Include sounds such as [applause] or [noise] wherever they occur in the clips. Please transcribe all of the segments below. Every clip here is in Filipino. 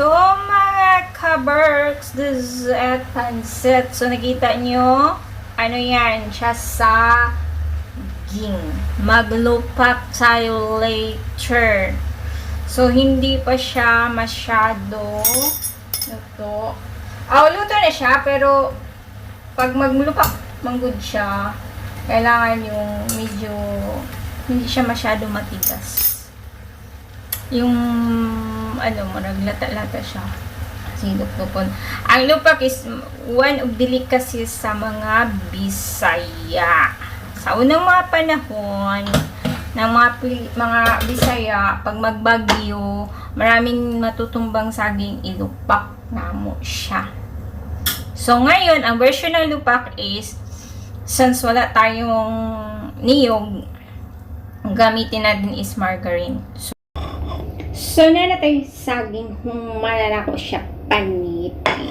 So, mga kaberks, this is at pansit. So, nakita nyo, ano yan, siya sa ging. Maglupak tayo later. So, hindi pa siya masyado luto. Ah, luto na siya, pero pag maglupak, manggod siya, kailangan yung medyo hindi siya masyado matigas. Yung ano mo, naglata-lata siya. Kasi lupupon. Ang lupak is one of delicacies sa mga Bisaya. Sa unang mga panahon, ng mga, mga Bisaya, pag magbagyo, maraming matutumbang saging ilupak na mo siya. So, ngayon, ang version ng lupak is, since wala tayong niyog, gamitin natin is margarine. So, so na natin saging humala ko siya paniti.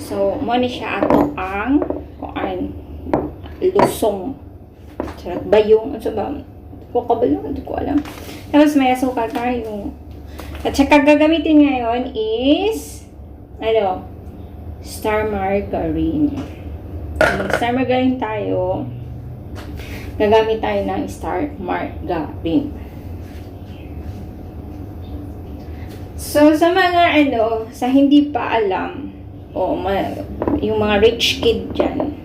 So, mo ni siya ato ang kuan lusong. Sarap ba yung, ano ba? Kuka ba yun? Hindi ko alam. Tapos may asukal tayo. At saka gagamitin ngayon is, ano, star margarine. Kung star margarine tayo, gagamit tayo ng star margarine. So, sa mga ano, sa hindi pa alam, o ma- yung mga rich kid dyan,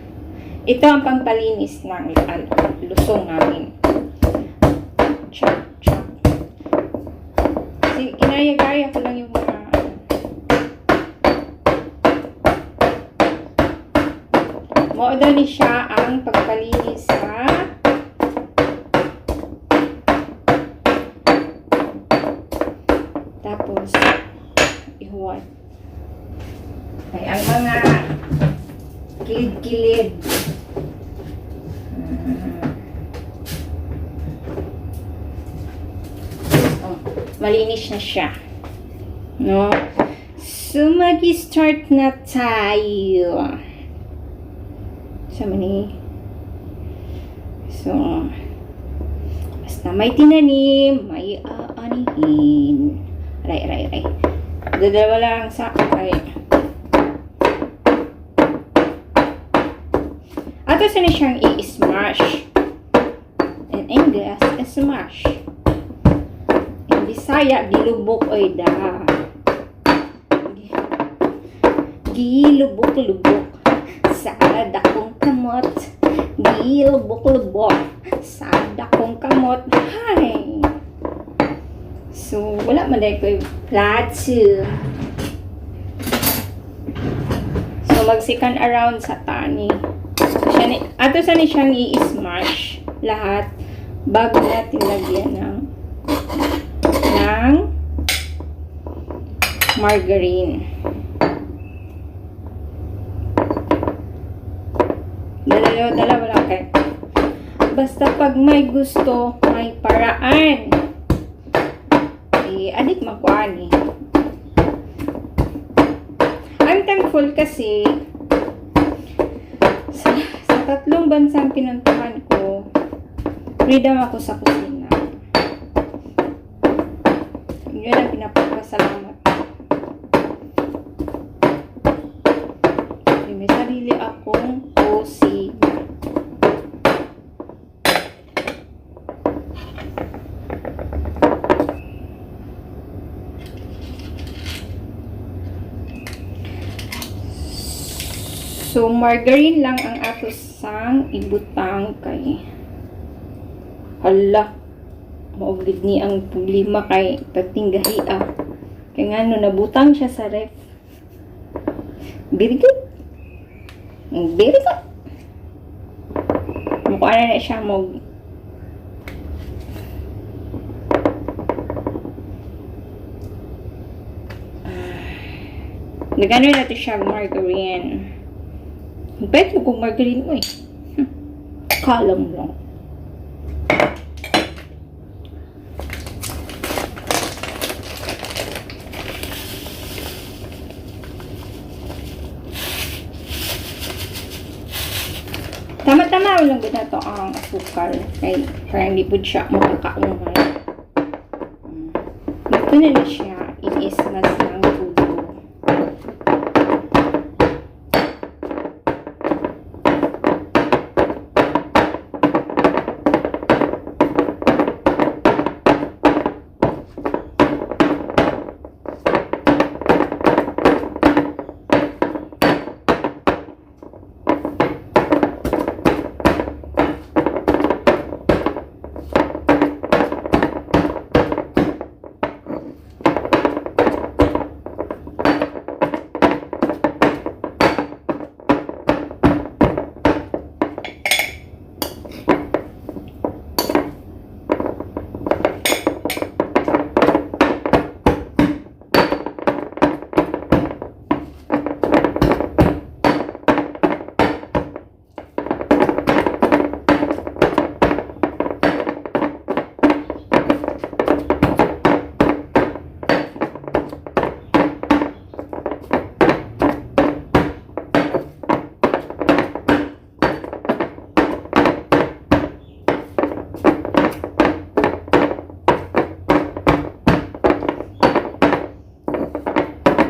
ito ang pampalinis ng al- lusong namin. Chop, chop. Kasi kinaya-gaya ko lang yung mga ni siya ang pagpalinis sa ang mga kilid-kilid. Oh, malinis na siya. No? So, mag-start na tayo sa mani. So, basta may tinanim, may aanihin. Aray, aray, aray. Dadalawa lang sa ay. Ato sa na siyang i-smash. In English, smash. In Bisaya, gilubok oy da. Gilubok-lubok sa dakong kamot. Gilubok-lubok sa dakong kamot. Hi! So, wala man dahil ko yung platsu. So, magsikan around sa tani. Siya ni, ato sa ni siyang i-smash lahat bago natin lagyan ng ng margarine. Dalawa, dalawa lang kayo. Basta pag may gusto, may paraan. Eh, adik makuan eh. I'm thankful kasi tatlong bansang pinuntahan ko, freedom ako sa kusina. Yun ang pinapapasalamat. Kasi May sarili akong kusina. So, margarine lang ang sang ibutang kay hala maugid ni ang problema kay pagtinggahi ah. Kaya nga no, nabutang siya sa ref. Very good. Mukha na na siya mo. Nagano natin siya margarine. Bet mo kung margarine mo eh. Hmm. Kalam lang. Tama-tama lang gud na to ang asukal. Kay para hindi pud siya makakaungay. Mm. Ito na na siya. Inis na ng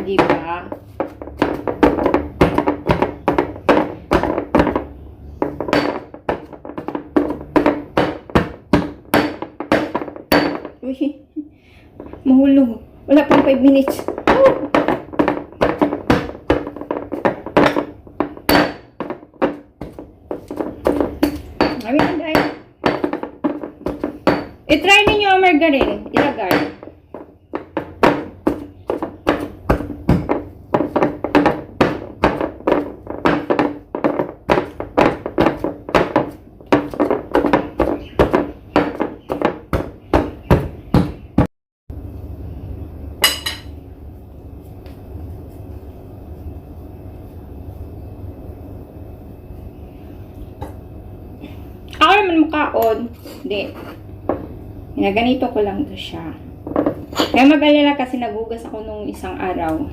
di ba? Uy, [laughs] mahulog. Wala pang 5 minutes. Oh! Ang dahil. I-try ninyo ang margarine. Ilagay. Ako naman makaon. Hindi. Ginaganito ko lang to siya. Kaya mag-alala kasi nagugas ako nung isang araw.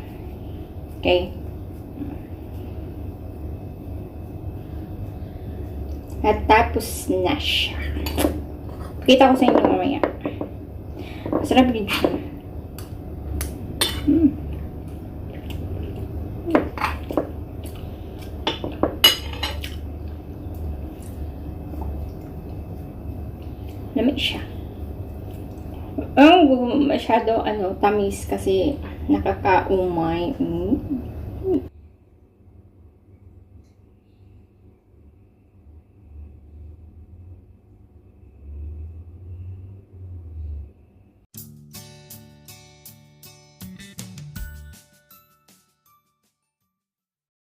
Okay? At tapos na siya. Kita ko sa inyo mamaya. Masarap din siya. Mm. Lamig siya. Ang masyado ano, tamis kasi nakakaumay. Mm.